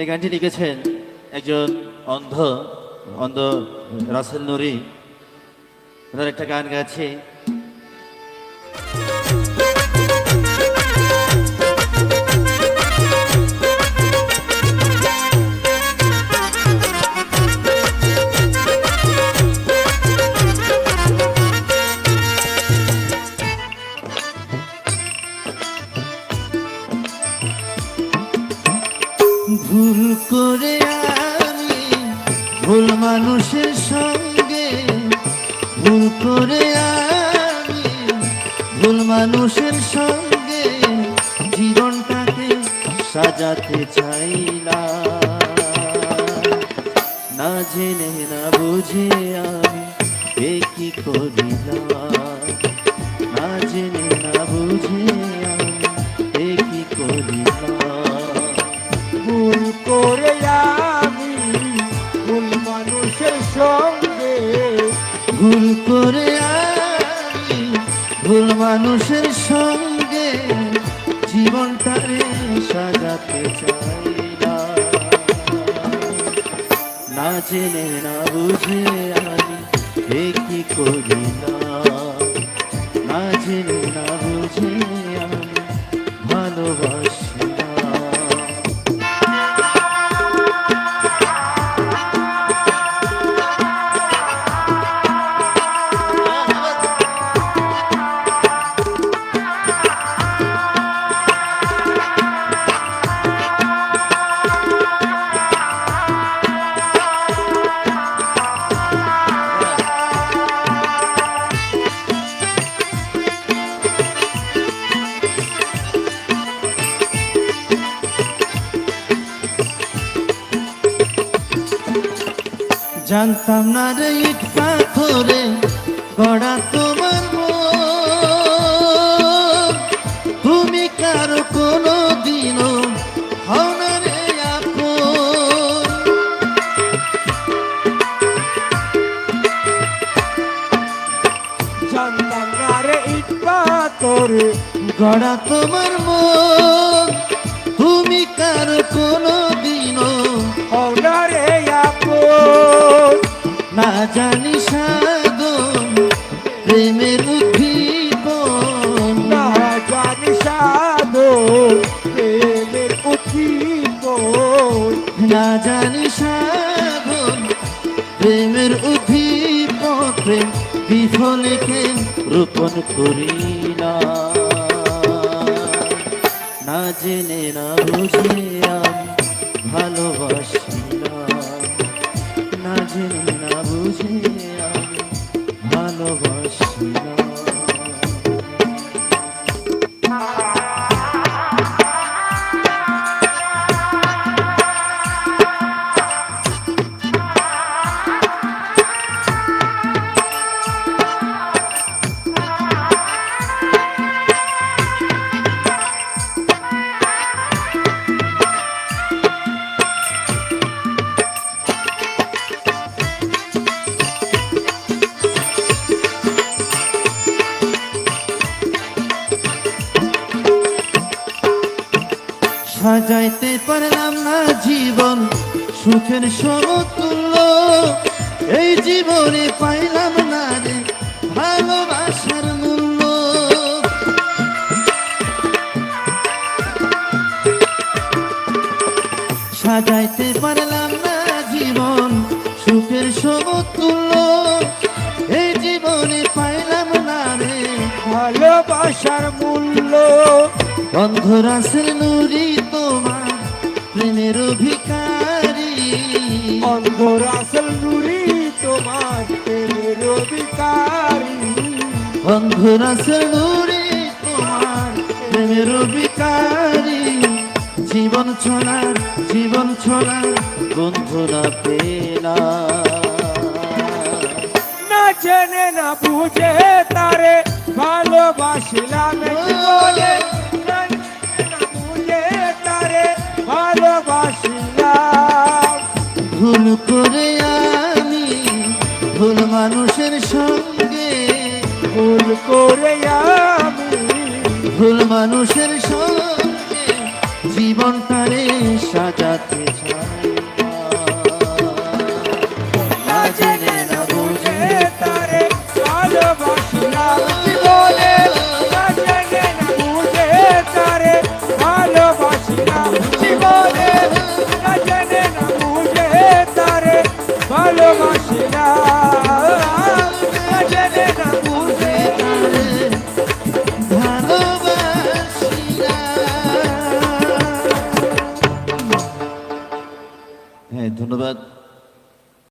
এই গানটি লিখেছেন একজন অন্ধ অন্ধ রাসেল নুরি। ওনার একটা গান গাচ্ছে করে আমি ভুল মানুষের সঙ্গে ভুল করে আমি ভুল মানুষের সঙ্গে জীবনটাকে সাজাতে চাইলাম। না জেনে, না বুঝে আমি এ কি করিলাম? না জেনে, না বুঝে আমি এ কি করিলাম? ভুল করে সঙ্গে ভুল করে আমি ভুল মানুষের সঙ্গে জীবনটারে সাজাতে চাইলাম না। জেনে, না বুঝে আমি এ কি করিলাম না জেনে জানতাম না রে ইট পাথরে গড়া তোমার। তুমি কারও কোনো দিনও হও না রে জানতাম না রে ইট পাথরে গড়া তোমার মন তুমি কারও কোনো দিনও না জানি সাধন প্রেমের উদ্দীপন। না জানি সাধো প্রেমের উঠিপন না জানি সাধন প্রেমের উদ্দীপন। প্রেম বিফলকে রোপণ করি না? না জেনে না বুঝে আমি ভালোবাসি না। না জেনে সাজাইতে পারলাম না জীবন, সুখের সমতুল্য। এই জীবনে পাইলাম না রে ভালোবাসার মূল্য। সাজাইতে পারলাম না জীবন, সুখের সমতুল্য। এই জীবনে পাইলাম না রে ভালোবাসার মূল্য। বন্ধুরাসের নুরি তোমার প্রেমের অভিকারী। অন্ধ রাসেল নুরি তোমার প্রেমের অধিকারী বন্ধুরাসের নুরি তোমার প্রেমের অভিকারী। জীবন ছড়ার জীবন ছড়ার বন্ধুরা পেলা। না জেনে না বুঝে তারে ভালোবাসিলাম জীবনে করে আমি ভুল মানুষের সঙ্গে। ভুল করে আমি ভুল মানুষের সঙ্গে জীবনটারে সাজাতে চাই। জীবনে